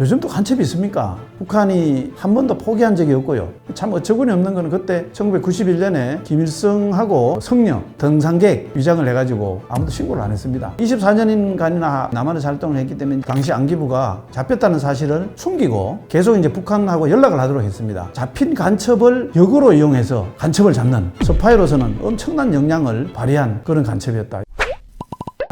요즘 또 간첩이 있습니까? 북한이 한 번도 포기한 적이 없고요. 참 어처구니 없는 거는 그때 1991년에 김일성하고 성녀, 등산객 위장을 해가지고 아무도 신고를 안 했습니다. 24년간이나 남한에서 활동을 했기 때문에 당시 안기부가 잡혔다는 사실을 숨기고 계속 이제 북한하고 연락을 하도록 했습니다. 잡힌 간첩을 역으로 이용해서 간첩을 잡는 스파이로서는 엄청난 역량을 발휘한 그런 간첩이었다.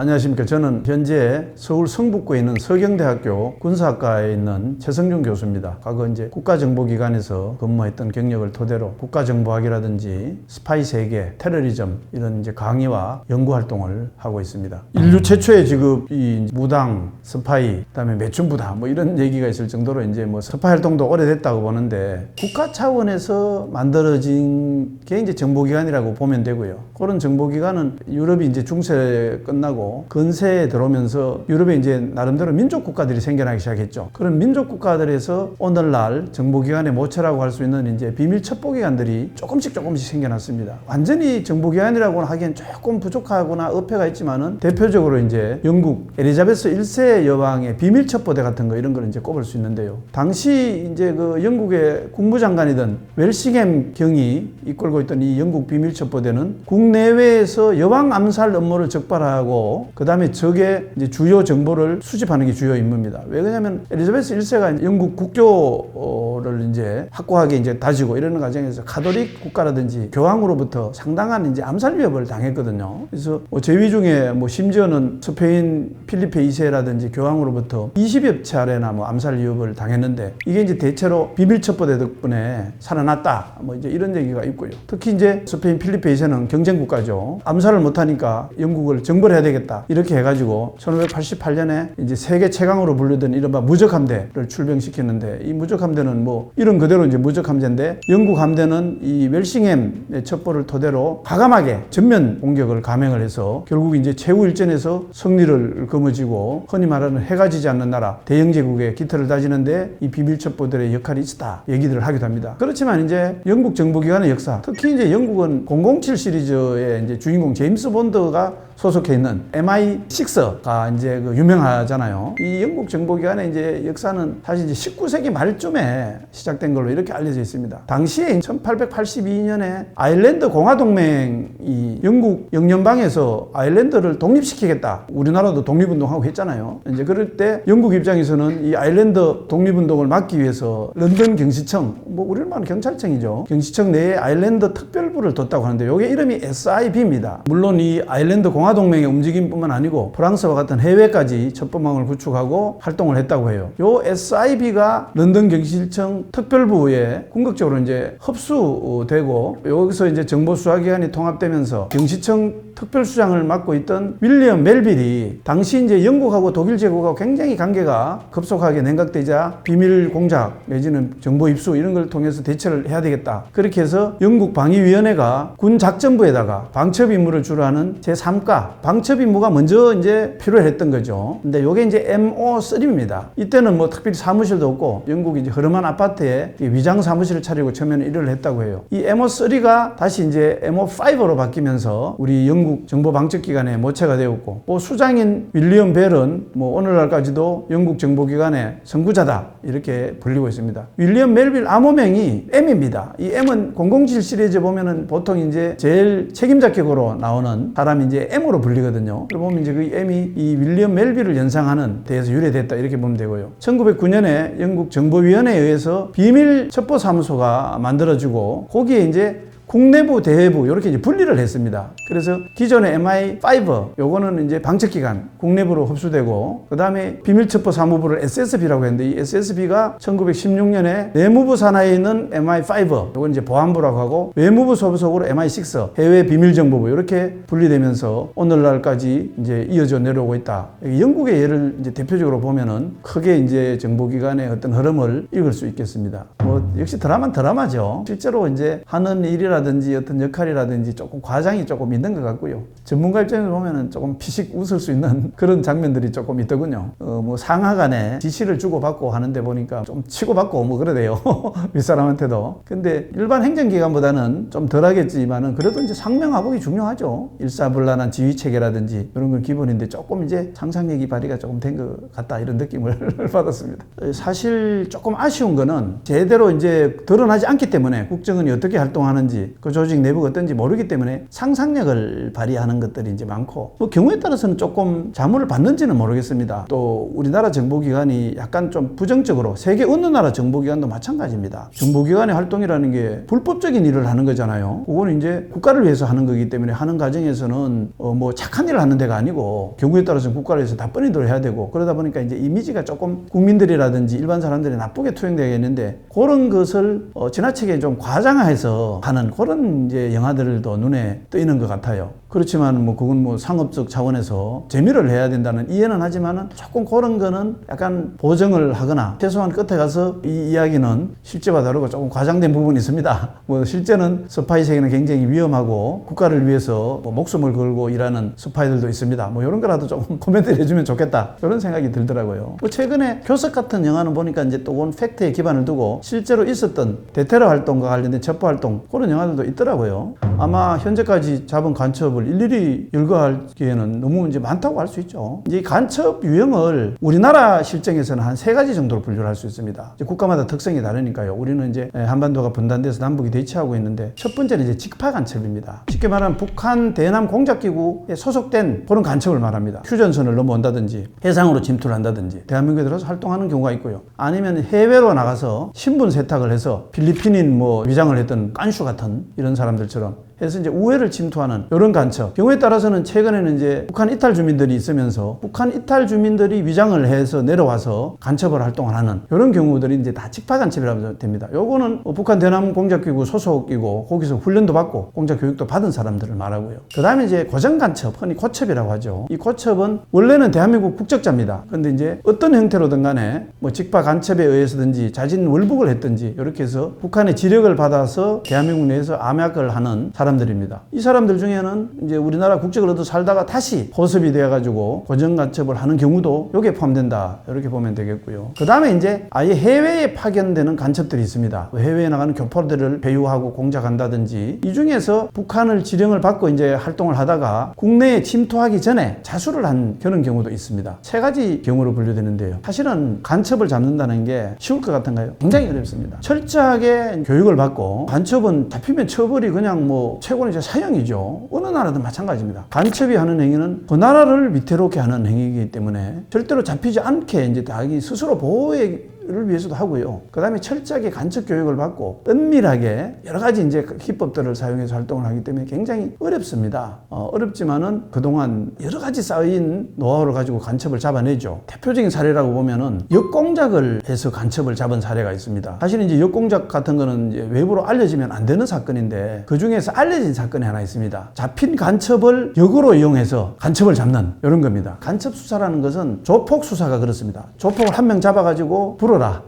안녕하십니까. 저는 현재 서울 성북구에 있는 서경대학교 군사학과에 있는 최성준 교수입니다. 과거 이제 국가정보기관에서 근무했던 경력을 토대로 국가정보학이라든지 스파이 세계, 테러리즘 이런 이제 강의와 연구 활동을 하고 있습니다. 인류 최초의 직업이 무당, 스파이, 그다음에 매춘부다 뭐 이런 얘기가 있을 정도로 이제 뭐 스파이 활동도 오래됐다고 보는데 국가 차원에서 만들어진 게 이제 정보기관이라고 보면 되고요. 그런 정보기관은 유럽이 이제 중세 끝나고 근세에 들어오면서 유럽에 이제 나름대로 민족 국가들이 생겨나기 시작했죠. 그런 민족 국가들에서 오늘날 정보기관의 모처라고 할 수 있는 이제 비밀 첩보기관들이 조금씩 조금씩 생겨났습니다. 완전히 정보기관이라고는 하기엔 조금 부족하거나 어폐가 있지만은 대표적으로 이제 영국 엘리자베스 1세 여왕의 비밀 첩보대 같은 거 이런 거를 이제 꼽을 수 있는데요. 당시 이제 그 영국의 국무장관이던 웰싱햄 경이 이끌고 있던 이 영국 비밀 첩보대는 국내외에서 여왕 암살 업무를 적발하고 그 다음에 적의 주요 정보를 수집하는 게 주요 임무입니다. 왜 그러냐면 엘리자베스 1세가 영국 국교를 이제 확고하게 이제 다지고 이러는 과정에서 가톨릭 국가라든지 교황으로부터 상당한 이제 암살 위협을 당했거든요. 그래서 뭐 제위 중에 뭐 심지어는 스페인 필리페 2세라든지 교황으로부터 20여 차례나 뭐 암살 위협을 당했는데 이게 이제 대체로 비밀 첩보대 덕분에 살아났다. 뭐 이제 이런 얘기가 있고요. 특히 이제 스페인 필리페 2세는 경쟁 국가죠. 암살을 못하니까 영국을 정벌해야 되겠다. 이렇게 해가지고 1588년에 이제 세계 최강으로 불리던 이른바 무적 함대를 출병시켰는데 이 무적 함대는 뭐 이런 그대로 이제 무적 함대인데 영국 함대는 이 웰싱햄의 첩보를 토대로 과감하게 전면 공격을 감행을 해서 결국 이제 최후 일전에서 승리를 거머쥐고 흔히 말하는 해가 지지 않는 나라 대영제국의 기틀을 다지는데 이 비밀 첩보들의 역할이 있었다 얘기들을 하기도 합니다. 그렇지만 이제 영국 정보기관의 역사 특히 이제 영국은 007 시리즈의 이제 주인공 제임스 본드가 소속해 있는 MI6가 이제 그 유명하잖아요. 이 영국 정보기관의 이제 역사는 사실 이제 19세기 말쯤에 시작된 걸로 이렇게 알려져 있습니다. 당시에 1882년에 아일랜드 공화동맹이 영국 영연방에서 아일랜드를 독립시키겠다. 우리나라도 독립운동하고 했잖아요. 이제 그럴 때 영국 입장에서는 이 아일랜드 독립운동을 막기 위해서 런던 경시청, 뭐 우리를 말하는 경찰청이죠. 경시청 내에 아일랜드 특별부를 뒀다고 하는데 이게 이름이 SIB입니다. 물론 이 아일랜드 공화 동맹의 움직임뿐만 아니고 프랑스와 같은 해외까지 첩보망을 구축하고 활동을 했다고 해요. 요 SIB가 런던 경실청 특별부에 궁극적으로 이제 흡수되고 여기서 이제 정보 수사 기관이 통합되면서 경시청 특별수장을 맡고 있던 윌리엄 멜빌이 당시 이제 영국하고 독일 제국하고 굉장히 관계가 급속하게 냉각되자 비밀 공작 내지는 정보 입수 이런 걸 통해서 대처를 해야 되겠다. 그렇게 해서 영국 방위위원회가 군 작전부에다가 방첩 임무를 주로 하는 제3과 방첩 임무가 먼저 이제 필요했던 거죠. 근데 요게 이제 MO3입니다. 이때는 뭐 특별히 사무실도 없고 영국이 이제 흐름한 아파트에 이 위장 사무실을 차리고 처음에는 일을 했다고 해요. 이 MO3가 다시 이제 MO5로 바뀌면서 우리 영국 정보 방첩 기관의 모체가 되었고 뭐 수장인 윌리엄 벨은 뭐 오늘날까지도 영국 정보기관의 선구자다 이렇게 불리고 있습니다. 윌리엄 멜빌 암호명이 M입니다. 이 M은 007 시리즈 보면은 보통 이제 제일 책임자 격으로 나오는 사람이 이제 M으로 불리거든요. 그러 보면 이제 그 M이 이 윌리엄 멜빌을 연상하는 데에서 유래됐다 이렇게 보면 되고요. 1909년에 영국 정보위원회에 의해서 비밀 첩보 사무소가 만들어지고 거기에 이제 국내부, 대외부 이렇게 이제 분리를 했습니다. 그래서 기존의 MI5 요거는 이제 방책기관 국내부로 흡수되고 그 다음에 비밀첩보 사무부를 SSB라고 했는데 이 SSB가 1916년에 내무부 산하에 있는 MI5 요건 이제 보안부라고 하고 외무부 소속으로 MI6 해외 비밀정보부 이렇게 분리되면서 오늘날까지 이제 이어져 내려오고 있다. 영국의 예를 이제 대표적으로 보면은 크게 이제 정보기관의 어떤 흐름을 읽을 수 있겠습니다. 뭐뭐 역시 드라마는 드라마죠. 실제로 이제 하는 일이라 든지 어떤 역할이라든지 조금 과장이 조금 있는 것 같고요. 전문가 입장에서 보면은 조금 피식 웃을 수 있는 그런 장면들이 조금 있더군요. 어, 뭐 상하 간에 지시를 주고받고 하는데 보니까 좀 치고받고 뭐 그러대요. 윗사람한테도. 근데 일반 행정기관보다는 좀 덜 하겠지만은 그래도 이제 상명하복이 중요하죠. 일사불란한 지휘 체계라든지 이런 건 기본인데 조금 이제 상상력이 발휘가 조금 된 것 같다 이런 느낌을 받았습니다. 사실 조금 아쉬운 거는 제대로 이제 드러나지 않기 때문에 국정원이 어떻게 활동하는지 그 조직 내부가 어떤지 모르기 때문에 상상력을 발휘하는 것들이 이제 많고 뭐 경우에 따라서는 조금 자문을 받는지는 모르겠습니다. 또 우리나라 정보기관이 약간 좀 부정적으로 세계 어느 나라 정보기관도 마찬가지입니다. 정보기관의 활동이라는 게 불법적인 일을 하는 거잖아요. 그거는 이제 국가를 위해서 하는 거기 때문에 하는 과정에서는 어 뭐 착한 일을 하는 데가 아니고 경우에 따라서는 국가를 위해서 나쁜 일을 해야 되고 그러다 보니까 이제 이미지가 조금 국민들이라든지 일반 사람들이 나쁘게 투영되겠는데 그런 것을 어 지나치게 좀 과장해서 하는 그런 이제 영화들도 눈에 뜨이는 것 같아요. 그렇지만 뭐 그건 뭐 상업적 차원에서 재미를 해야 된다는 이해는 하지만은 조금 그런 거는 약간 보정을 하거나 최소한 끝에 가서 이 이야기는 실제와 다르고 조금 과장된 부분이 있습니다. 뭐 실제는 스파이 세계는 굉장히 위험하고 국가를 위해서 뭐 목숨을 걸고 일하는 스파이들도 있습니다. 뭐 이런 거라도 조금 코멘트를 해주면 좋겠다. 그런 생각이 들더라고요. 뭐 최근에 교석 같은 영화는 보니까 이제 또 그건 팩트에 기반을 두고 실제로 있었던 대테러 활동과 관련된 첩보 활동 그런 영화들도 있더라고요. 아마 현재까지 잡은 간첩 을 일일이 열거하기에는 너무 이제 많다고 할 수 있죠. 이 간첩 유형을 우리나라 실정에서는 한 세 가지 정도로 분류를 할 수 있습니다. 국가마다 특성이 다르니까요. 우리는 이제 한반도가 분단돼서 남북이 대치하고 있는데 첫 번째는 이제 직파 간첩입니다. 쉽게 말하면 북한 대남 공작기구에 소속된 그런 간첩을 말합니다. 휴전선을 넘어온다든지 해상으로 침투를 한다든지 대한민국에 들어서 활동하는 경우가 있고요. 아니면 해외로 나가서 신분 세탁을 해서 필리핀인 뭐 위장을 했던 깐슈 같은 이런 사람들처럼 해서 이제 우회를 침투하는 이런 간첩. 경우에 따라서는 최근에는 이제 북한 이탈 주민들이 있으면서 북한 이탈 주민들이 위장을 해서 내려와서 간첩을 활동을 하는 이런 경우들이 이제 다 직파 간첩이라고 됩니다. 요거는 뭐 북한 대남 공작기구 소속이고 거기서 훈련도 받고 공작 교육도 받은 사람들을 말하고요. 그 다음에 이제 고정 간첩, 흔히 고첩이라고 하죠. 이 고첩은 원래는 대한민국 국적자입니다. 근데 이제 어떤 형태로든 간에 뭐 직파 간첩에 의해서든지 자진 월북을 했든지 이렇게 해서 북한의 지력을 받아서 대한민국 내에서 암약을 하는 사람 들입니다. 이 사람들 중에는 이제 우리나라 국적을 얻어 살다가 다시 포섭이 되어가지고 고정 간첩을 하는 경우도 여기에 포함된다. 이렇게 보면 되겠고요. 그 다음에 이제 아예 해외에 파견되는 간첩들이 있습니다. 해외에 나가는 교포들을 배유하고 공작한다든지 이 중에서 북한을 지령을 받고 이제 활동을 하다가 국내에 침투하기 전에 자수를 한 그런 경우도 있습니다. 세 가지 경우로 분류되는데요. 사실은 간첩을 잡는다는 게 쉬울 것 같은가요? 굉장히 어렵습니다. 철저하게 교육을 받고 간첩은 잡히면 처벌이 그냥 뭐 최고는 이제 사형이죠. 어느 나라든 마찬가지입니다. 간첩이 하는 행위는 그 나라를 위태롭게 하는 행위이기 때문에 절대로 잡히지 않게 이제 자기 스스로 보호에 를 위해서도 하고요. 그 다음에 철저하게 간첩 교육을 받고 은밀하게 여러 가지 이제 기법들을 사용해서 활동을 하기 때문에 굉장히 어렵습니다. 어, 어렵지만은 그동안 여러 가지 쌓인 노하우를 가지고 간첩을 잡아내죠. 대표적인 사례라고 보면은 역공작을 해서 간첩을 잡은 사례가 있습니다. 사실 이제 역공작 같은 거는 이제 외부로 알려지면 안 되는 사건인데 그 중에서 알려진 사건이 하나 있습니다. 잡힌 간첩을 역으로 이용해서 간첩을 잡는 이런 겁니다. 간첩 수사라는 것은 조폭 수사가 그렇습니다. 조폭을 한 명 잡아가지고 불어 풀어라.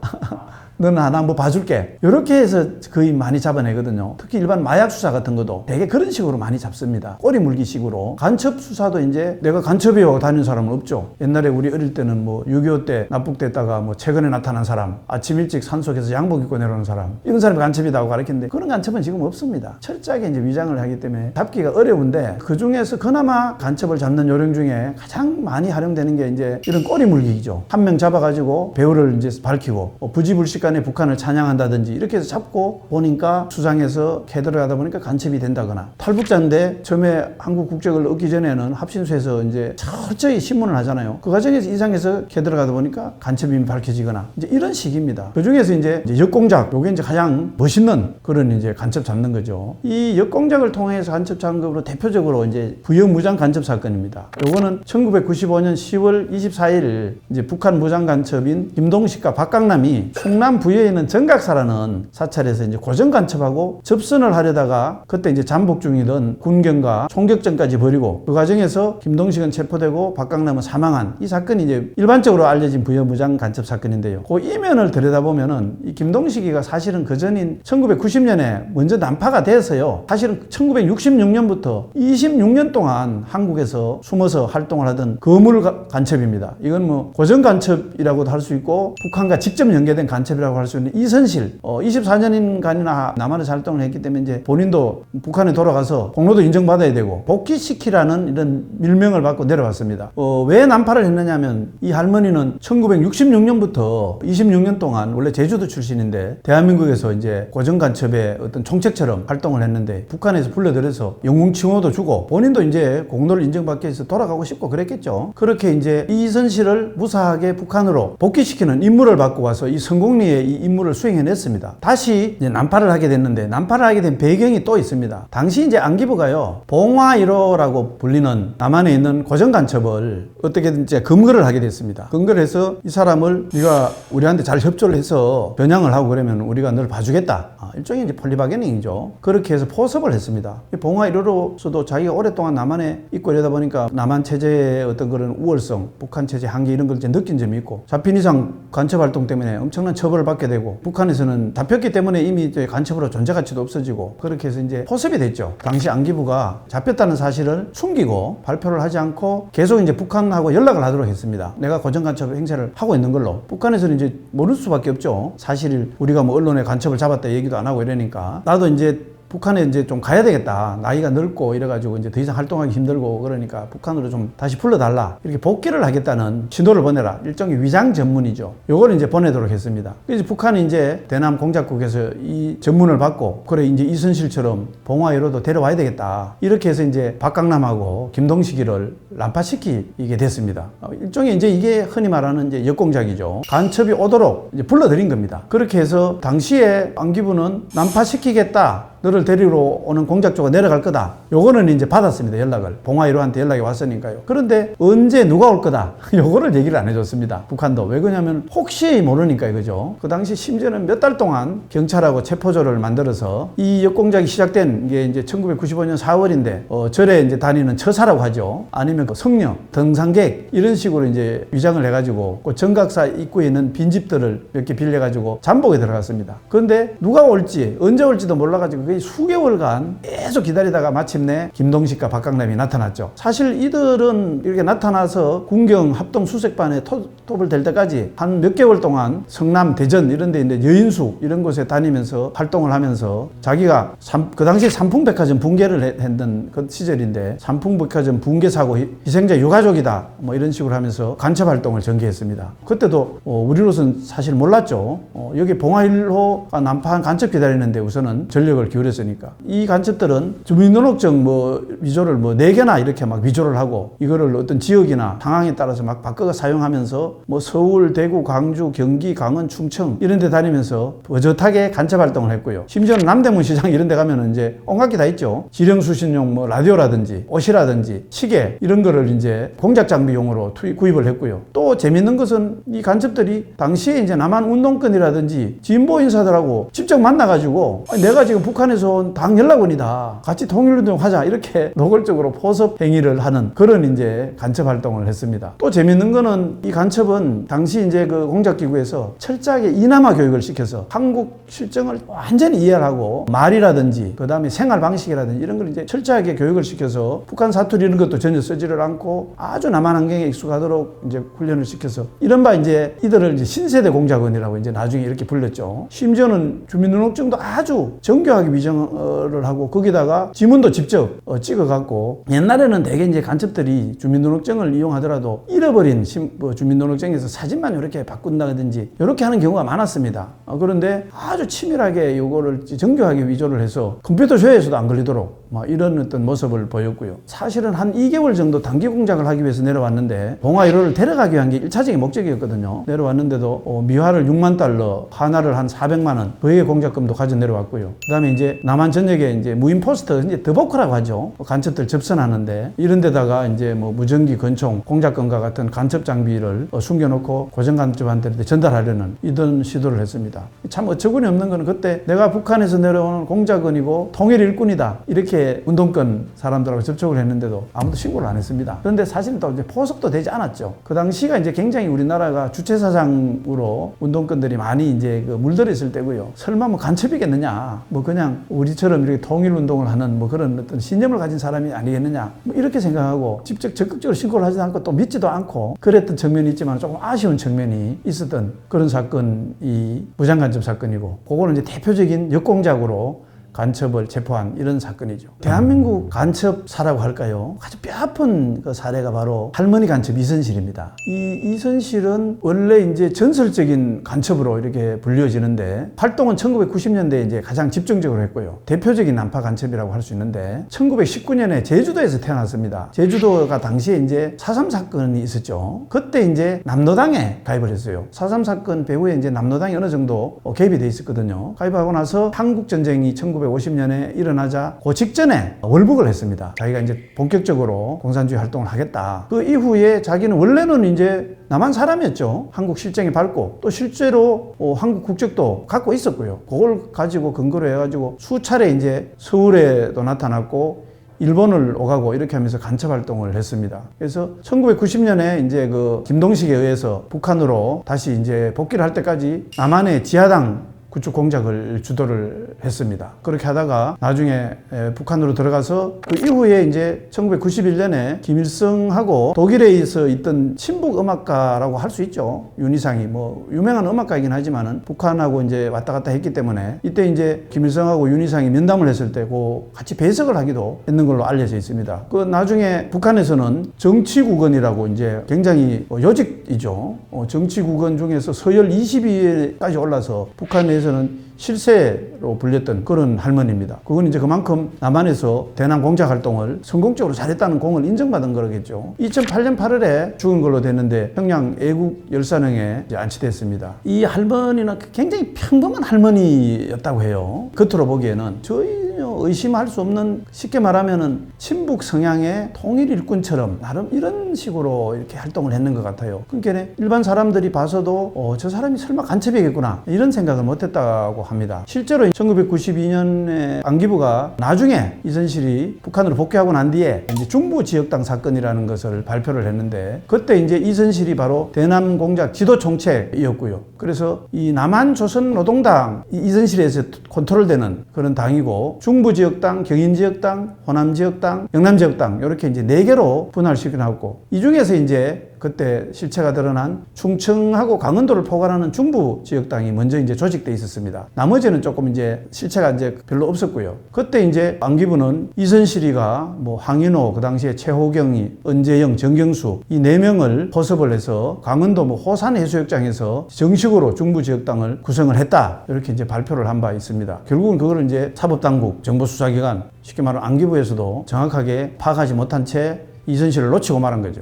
너는 하나 뭐 봐줄게. 이렇게 해서 거의 많이 잡아내거든요. 특히 일반 마약 수사 같은 것도 되게 그런 식으로 많이 잡습니다. 꼬리 물기 식으로. 간첩 수사도 이제 내가 간첩이라고 다니는 사람은 없죠. 옛날에 우리 어릴 때는 뭐 6.25 때 납북됐다가 뭐 최근에 나타난 사람, 아침 일찍 산속에서 양복 입고 내려오는 사람, 이런 사람이 간첩이라고 가르쳤는데 그런 간첩은 지금 없습니다. 철저하게 이제 위장을 하기 때문에 잡기가 어려운데 그 중에서 그나마 간첩을 잡는 요령 중에 가장 많이 활용되는 게 이제 이런 꼬리 물기죠. 한 명 잡아가지고 배우를 이제 밝히고 뭐 부지불식간 시간에 북한을 찬양한다든지 이렇게 해서 잡고 보니까 수상해서 캐들어 가다 보니까 간첩이 된다거나 탈북자인데 처음에 한국 국적을 얻기 전에는 합신소에서 이제 철저히 신문을 하잖아요. 그 과정에서 이상해서 캐들어 가다 보니까 간첩임이 밝혀지거나 이제 이런 식입니다. 그 중에서 이제 역공작 요게 이제 가장 멋있는 그런 이제 간첩 잡는 거죠. 이 역공작을 통해서 간첩 잡는 것으로 대표적으로 이제 부여무장 간첩 사건입니다. 요거는 1995년 10월 24일 이제 북한 무장 간첩인 김동식과 박강남이 충남 부여에 있는 정각사라는 사찰에서 이제 고정 간첩하고 접선을 하려다가 그때 이제 잠복 중이던 군경과 총격전까지 벌이고 그 과정에서 김동식은 체포되고 박강남은 사망한 이 사건이 이제 일반적으로 알려진 부여 무장 간첩 사건인데요. 그 이면을 들여다보면은 이 김동식이가 사실은 그 전인 1990년에 먼저 난파가 돼서요. 사실은 1966년부터 26년 동안 한국에서 숨어서 활동을 하던 거물 가- 간첩입니다. 이건 뭐 고정 간첩이라고도 할 수 있고 북한과 직접 연계된 간첩이라고 할 수 있는 이선실 어, 24년간이나 남한에서 활동을 했기 때문에 이제 본인도 북한에 돌아가서 공로도 인정받아야 되고 복귀시키라는 이런 밀명을 받고 내려왔습니다. 어, 왜 난파를 했느냐면 이 할머니는 1966년부터 26년 동안 원래 제주도 출신인데 대한민국에서 이제 고정 간첩의 어떤 총책처럼 활동을 했는데 북한에서 불러들여서 영웅 칭호도 주고 본인도 이제 공로를 인정받기 위해서 돌아가고 싶고 그랬겠죠. 그렇게 이제 이선실을 무사하게 북한으로 복귀시키는 임무를 받고 와서 이 성공리 에 이 임무를 수행해냈습니다. 다시 이제 난파를 하게 됐는데 난파를 하게 된 배경이 또 있습니다. 당시 이제 안기부가요 봉화 1호라고 불리는 남한에 있는 고정 간첩을 어떻게든 이제 검거를 하게 됐습니다. 검거를 해서 이 사람을 네가 우리한테 잘 협조를 해서 변양을 하고 그러면 우리가 널 봐주겠다. 아, 일종의 이제 폴리바게닝이죠. 그렇게 해서 포섭을 했습니다. 이 봉화 1호로서도 자기가 오랫동안 남한에 있고 이러다 보니까 남한 체제의 어떤 그런 우월성, 북한 체제 한계 이런 걸 이제 느낀 점이 있고 잡힌 이상 간첩 활동 때문에 엄청난 처벌 을 받게 되고 북한에서는 잡혔기 때문에 이미 간첩으로 존재 가치도 없어지고 그렇게 해서 이제 포섭이 됐죠. 당시 안기부가 잡혔다는 사실을 숨기고 발표를 하지 않고 계속 이제 북한하고 연락을 하도록 했습니다. 내가 고정 간첩 행세를 하고 있는 걸로 북한에서는 이제 모를 수밖에 없죠. 사실 우리가 뭐 언론에 간첩을 잡았다 얘기도 안 하고 이러니까 나도 이제 북한에 이제 좀 가야 되겠다. 나이가 늙고 이래가지고 이제 더 이상 활동하기 힘들고 그러니까 북한으로 좀 다시 불러달라. 이렇게 복귀를 하겠다는 신호를 보내라. 일종의 위장 전문이죠. 요거를 이제 보내도록 했습니다. 그래서 북한이 이제 대남 공작국에서 이 전문을 받고 그래 이제 이순실처럼 봉화이로도 데려와야 되겠다. 이렇게 해서 이제 박강남하고 김동식이를 난파시키게 됐습니다. 어, 일종의 이제 이게 흔히 말하는 이제 역공작이죠. 간첩이 오도록 이제 불러들인 겁니다. 그렇게 해서 당시에 안기부는 난파시키겠다. 너를 데리러 오는 공작조가 내려갈 거다. 요거는 이제 받았습니다. 연락을. 봉화이로한테 연락이 왔으니까요. 그런데 언제 누가 올 거다. 요거를 얘기를 안 해줬습니다. 북한도. 왜 그러냐면 혹시 모르니까 이거죠. 그 당시 심지어는 몇 달 동안 경찰하고 체포조를 만들어서 이 역공작이 시작된 게 이제 1995년 4월인데 어, 절에 이제 다니는 처사라고 하죠. 아니면 그 성녀, 등산객 이런 식으로 이제 위장을 해가지고 그 정각사 입구에 있는 빈집들을 몇 개 빌려가지고 잠복에 들어갔습니다. 그런데 누가 올지 언제 올지도 몰라가지고 거의 수개월간 계속 기다리다가 마침내 김동식과 박강남이 나타났죠. 사실 이들은 이렇게 나타나서 군경 합동 수색반에 토, 톱을 댈 때까지 한 몇 개월 동안 성남, 대전 이런 데 있는 여인숙 이런 곳에 다니면서 활동을 하면서 자기가 삼- 그 당시에 삼풍백화점 붕괴를 해- 했던 그 시절인데 삼풍백화점 붕괴 사고 희- 희생자 유가족이다 뭐 이런 식으로 하면서 간첩 활동을 전개했습니다. 그때도 어, 우리로서는 사실 몰랐죠. 어, 여기 봉화일호가 난파한 간첩 기다리는데 우선은 전력을 기울 였으니까 이 간첩들은 주민등록증 뭐 위조를 뭐네 개나 이렇게 막 위조를 하고 이거를 어떤 지역이나 상황에 따라서 막 바꿔 사용하면서 뭐 서울, 대구, 광주, 경기, 강원, 충청 이런 데 다니면서 버젓하게 간첩 활동을 했고요. 심지어는 남대문 시장 이런 데 가면은 이제 온갖 게 다 있죠. 지령 수신용 뭐 라디오라든지 옷이라든지 시계 이런 거를 이제 공작 장비용으로 투입, 구입을 했고요. 또 재밌는 것은 이 간첩들이 당시에 이제 남한 운동권이라든지 진보 인사들하고 직접 만나가지고 내가 지금 북한에 서 온 당 연락원이다. 같이 통일운동 하자. 이렇게 노골적으로 포섭 행위를 하는 그런 이제 간첩 활동을 했습니다. 또 재밌는 거는 이 간첩은 당시 이제 그 공작기구에서 철저하게 이남아 교육을 시켜서 한국 실정을 완전히 이해를 하고 말이라든지 그 다음에 생활 방식이라든지 이런 걸 이제 철저하게 교육을 시켜서 북한 사투리 이런 것도 전혀 쓰지를 않고 아주 남한 환경에 익숙하도록 이제 훈련을 시켜서 이른바 이제 이들을 이제 신세대 공작원이라고 이제 나중에 이렇게 불렸죠. 심지어는 주민등록증도 아주 정교하게 위정을 하고 거기다가 지문도 직접 어, 찍어갖고 옛날에는 대개 이제 간첩들이 주민등록증을 이용하더라도 잃어버린 심- 뭐 주민등록증에서 사진만 이렇게 바꾼다든지 이렇게 하는 경우가 많았습니다. 어, 그런데 아주 치밀하게 이거를 정교하게 위조를 해서 컴퓨터 조회에서도 안 걸리도록 뭐 이런 어떤 모습을 보였고요. 사실은 한 2개월 정도 단기 공작을 하기 위해서 내려왔는데 봉화 1호를 데려가기 위한 게 1차적인 목적이었거든요. 내려왔는데도 어, 미화를 6만 달러, 하나를 한 400만 원, 거액의 공작금도 가져 내려왔고요. 그다음에 이제 남한 전역에 이제 무인 포스터, 이제 더보크라고 하죠. 간첩들 접선하는데 이런 데다가 이제 뭐 무전기, 권총, 공작금과 같은 간첩 장비를 어, 숨겨놓고 고정 간첩한테 전달하려는 이런 시도를 했습니다. 참 어처구니 없는 거는 그때 내가 북한에서 내려오는 공작원이고 통일 일꾼이다 이렇게 운동권 사람들하고 접촉을 했는데도 아무도 신고를 안 했습니다. 그런데 사실은 또 이제 포섭도 되지 않았죠. 그 당시가 이제 굉장히 우리나라가 주체 사상으로 운동권들이 많이 이제 그 물들어 있을 때고요. 설마 뭐 간첩이겠느냐? 뭐 그냥 우리처럼 이렇게 통일 운동을 하는 뭐 그런 어떤 신념을 가진 사람이 아니겠느냐? 뭐 이렇게 생각하고 직접 적극적으로 신고를 하지도 않고 또 믿지도 않고 그랬던 측면이 있지만 조금 아쉬운 측면이 있었던 그런 사건이 무장간첩 사건이고 그거는 이제 대표적인 역공작으로 간첩을 체포한 이런 사건이죠. 대한민국 간첩사라고 할까요? 아주 뼈아픈 그 사례가 바로 할머니 간첩 이선실입니다. 이 이선실은 원래 이제 전설적인 간첩으로 이렇게 불려지는데 활동은 1990년대에 이제 가장 집중적으로 했고요. 대표적인 난파 간첩이라고 할 수 있는데 1919년에 제주도에서 태어났습니다. 제주도가 당시에 이제 4.3 사건이 있었죠. 그때 이제 남노당에 가입을 했어요. 4.3 사건 배후에 이제 남노당이 어느 정도 어, 개입이 돼 있었거든요. 가입하고 나서 한국 전쟁이 1950년에 일어나자 그 직전에 월북을 했습니다. 자기가 이제 본격적으로 공산주의 활동을 하겠다. 그 이후에 자기는 원래는 이제 남한 사람이었죠. 한국 실정이 밝고 또 실제로 어, 한국 국적도 갖고 있었고요. 그걸 가지고 근거로 해가지고 수차례 이제 서울에도 나타났고 일본을 오가고 이렇게 하면서 간첩 활동을 했습니다. 그래서 1990년에 이제 그 김동식에 의해서 북한으로 다시 이제 복귀를 할 때까지 남한의 지하당 구축 공작을 주도를 했습니다. 그렇게 하다가 나중에 에, 북한으로 들어가서 그 이후에 이제 1991년에 김일성하고 독일에서 있던 친북 음악가라고 할 수 있죠. 윤희상이 뭐 유명한 음악가이긴 하지만은 북한하고 이제 왔다 갔다 했기 때문에 이때 이제 김일성하고 윤희상이 면담을 했을 때그 같이 배석을 하기도 했는 걸로 알려져 있습니다. 그 나중에 북한에서는 정치국원이라고 이제 굉장히 어, 요직이죠. 어, 정치국원 중에서 서열 20위까지 올라서 북한에 서는 실세로 불렸던 그런 할머니입니다. 그건 이제 그만큼 남한에서 대남 공작 활동을 성공적으로 잘했다는 공을 인정받은 거겠죠. 2008년 8월에 죽은 걸로 됐는데 평양 애국 열사령에 안치됐습니다. 이 할머니는 굉장히 평범한 할머니였다고 해요. 겉으로 보기에는 저희 의심할 수 없는 쉽게 말하면은 친북 성향의 통일 일꾼처럼 나름 이런 식으로 이렇게 활동을 했는 것 같아요. 그러니까 일반 사람들이 봐서도 어, 저 사람이 설마 간첩이겠구나 이런 생각을 못했다고 합니다. 실제로 1992년에 안기부가 나중에 이선실이 북한으로 복귀하고 난 뒤에 이제 중부 지역당 사건이라는 것을 발표를 했는데 그때 이제 이선실이 바로 대남 공작 지도 총책이었고요. 그래서 이 남한 조선 노동당 이 이선실에서 컨트롤되는 그런 당이고 중부 지역당, 경인 지역당, 호남 지역당, 영남 지역당 이렇게 이제 네 개로 분할시켜 놨고 이 중에서 이제 그때 실체가 드러난 충청하고 강원도를 포괄하는 중부 지역 당이 먼저 이제 조직돼 있었습니다. 나머지는 조금 이제 실체가 이제 별로 없었고요. 그때 이제 안기부는 이선실이가 뭐 황인호 그 당시에 최호경이 은재영 정경수 이 네 명을 포섭을 해서 강원도 뭐 호산 해수욕장에서 정식으로 중부 지역 당을 구성을 했다 이렇게 이제 발표를 한 바 있습니다. 결국은 그거를 이제 사법당국 정보수사기관 쉽게 말하면 안기부에서도 정확하게 파악하지 못한 채 이선실을 놓치고 말한 거죠.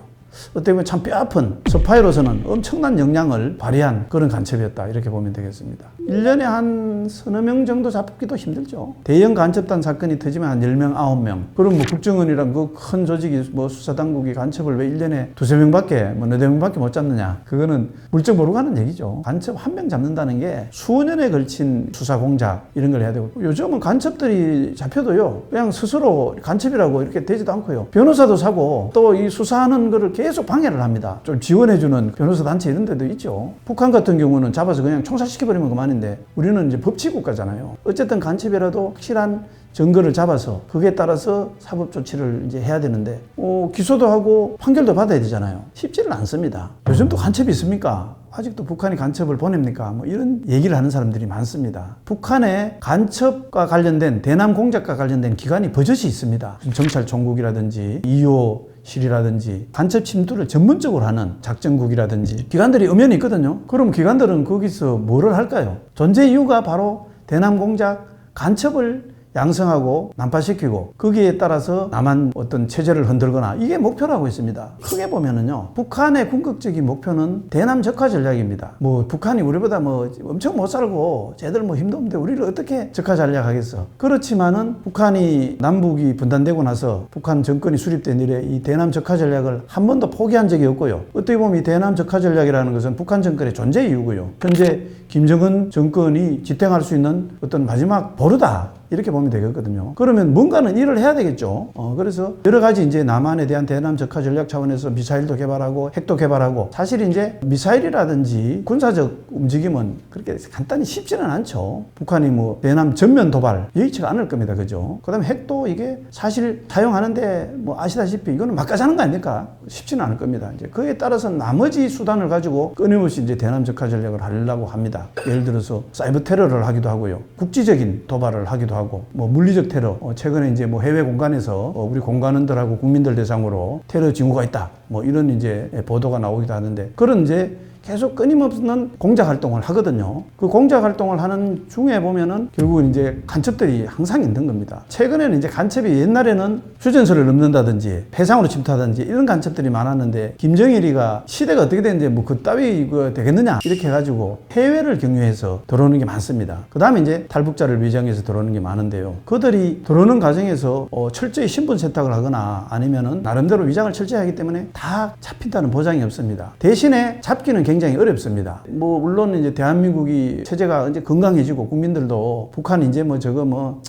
어떻게 보면 참 뼈아픈 스파이로서는 엄청난 역량을 발휘한 그런 간첩이었다 이렇게 보면 되겠습니다. 1년에 한 서너 명 정도 잡기도 힘들죠. 대형 간첩단 사건이 터지면 한 10명, 9명. 그럼 뭐 국정원이란 그 큰 조직이 뭐 수사당국이 간첩을 왜 1년에 두세 명밖에 뭐 너네 명밖에 못 잡느냐. 그거는 물정 모르고 하는 얘기죠. 간첩 한 명 잡는다는 게 수년에 걸친 수사 공작 이런 걸 해야 되고 요즘은 간첩들이 잡혀도요. 그냥 스스로 간첩이라고 이렇게 되지도 않고요. 변호사도 사고 또 이 수사하는 거를 계속 방해를 합니다. 좀 지원해주는 변호사 단체 이런 데도 있죠. 북한 같은 경우는 잡아서 그냥 총살시켜버리면 그만인데 우리는 이제 법치국가잖아요. 어쨌든 간첩이라도 확실한 증거를 잡아서 그에 따라서 사법 조치를 이제 해야 되는데 어, 기소도 하고 판결도 받아야 되잖아요. 쉽지는 않습니다. 요즘 또 간첩이 있습니까? 아직도 북한이 간첩을 보냅니까? 뭐 이런 얘기를 하는 사람들이 많습니다. 북한의 간첩과 관련된 대남 공작과 관련된 기관이 버젓이 있습니다. 정찰 총국이라든지 이호 실이라든지 간첩 침투를 전문적으로 하는 작전국이라든지 기관들이 엄연히 있거든요. 그럼 기관들은 거기서 뭐를 할까요? 존재 이유가 바로 대남 공작 간첩을 양성하고 난파시키고 거기에 따라서 남한 어떤 체제를 흔들거나 이게 목표라고 있습니다. 크게 보면은요. 북한의 궁극적인 목표는 대남 적화 전략입니다. 뭐 북한이 우리보다 뭐 엄청 못 살고 쟤들 뭐 힘도 없는데 우리를 어떻게 적화 전략하겠어. 그렇지만은 북한이 남북이 분단되고 나서 북한 정권이 수립된 이래 이 대남 적화 전략을 한 번도 포기한 적이 없고요. 어떻게 보면 이 대남 적화 전략이라는 것은 북한 정권의 존재 이유고요. 현재 김정은 정권이 지탱할 수 있는 어떤 마지막 보루다. 이렇게 보면 되겠거든요. 그러면 뭔가는 일을 해야 되겠죠. 어, 그래서 여러 가지 이제 남한에 대한 대남 적화 전략 차원에서 미사일도 개발하고 핵도 개발하고 사실 이제 미사일이라든지 군사적 움직임은 그렇게 간단히 쉽지는 않죠. 북한이 뭐 대남 전면 도발 여의치가 않을 겁니다. 그죠? 그 다음에 핵도 이게 사실 사용하는데 뭐 아시다시피 이거는 막가자는 거 아닙니까? 쉽지는 않을 겁니다. 이제 그에 따라서 나머지 수단을 가지고 끊임없이 이제 대남 적화 전략을 하려고 합니다. 예를 들어서 사이버 테러를 하기도 하고요. 국지적인 도발을 하기도 하고 뭐 물리적 테러 어, 최근에 이제 뭐 해외 공간에서 어, 우리 공간원들하고 국민들 대상으로 테러 징후가 있다. 뭐 이런 이제 보도가 나오기도 하는데 그런 이제 계속 끊임없는 공작 활동을 하거든요. 그 공작 활동을 하는 중에 보면은 결국은 이제 간첩들이 항상 있는 겁니다. 최근에는 이제 간첩이 옛날에는 휴전선을 넘는다든지 해상으로 침투하든지 이런 간첩들이 많았는데 김정일이가 시대가 어떻게 되는지 뭐 그따위 이거 되겠느냐 이렇게 해가지고 해외를 경유해서 들어오는 게 많습니다. 그 다음에 이제 탈북자를 위장해서 들어오는 게 많은데요. 그들이 들어오는 과정에서 어, 철저히 신분 세탁을 하거나 아니면은 나름대로 위장을 철저히 하기 때문에 다 잡힌다는 보장이 없습니다. 대신에 잡기는 굉장히 어렵습니다. 뭐 물론 이제 대한민국이 체제가 이제 건강해지고 국민들도 북한 이제 뭐 저거 뭐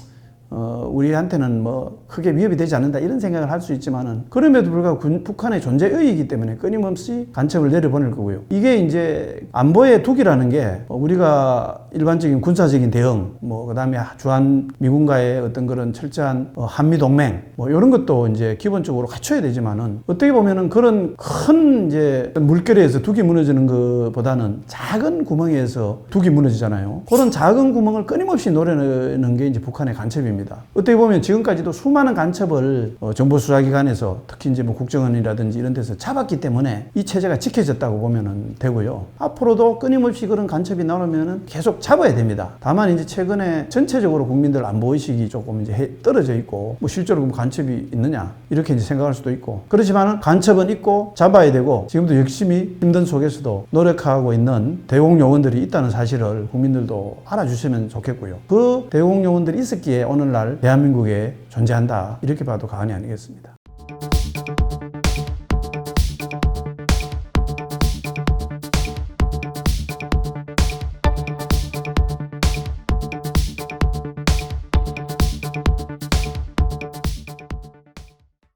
어, 우리한테는 뭐 크게 위협이 되지 않는다 이런 생각을 할 수 있지만은 그럼에도 불구하고 군- 북한의 존재 의이기 때문에 끊임없이 간첩을 내려보낼 거고요. 이게 이제 안보의 둑이라는 게 우리가 일반적인 군사적인 대응, 뭐 그다음에 주한 미군과의 어떤 그런 철저한 어, 한미 동맹, 뭐 이런 것도 이제 기본적으로 갖춰야 되지만은 어떻게 보면은 그런 큰 이제 물결에서 둑이 무너지는 것보다는 작은 구멍에서 둑이 무너지잖아요. 그런 작은 구멍을 끊임없이 노려내는 게 이제 북한의 간첩입니다. 어떻게 보면 지금까지도 수많은 간첩을 어, 정보 수사기관에서 특히 이제 뭐 국정원이라든지 이런 데서 잡았기 때문에 이 체제가 지켜졌다고 보면은 되고요. 앞으로도 끊임없이 그런 간첩이 나오면은 계속 잡아야 됩니다. 다만 이제 최근에 전체적으로 국민들 안보 의식이 조금 이제 해- 떨어져 있고 뭐 실제로 그럼 간첩이 있느냐 이렇게 이제 생각할 수도 있고 그렇지만은 간첩은 있고 잡아야 되고 지금도 열심히 힘든 속에서도 노력하고 있는 대공 요원들이 있다는 사실을 국민들도 알아주시면 좋겠고요. 그 대공 요원들이 있었기에 오늘날 대한민국에 존재한다 이렇게 봐도 과언이 아니겠습니다.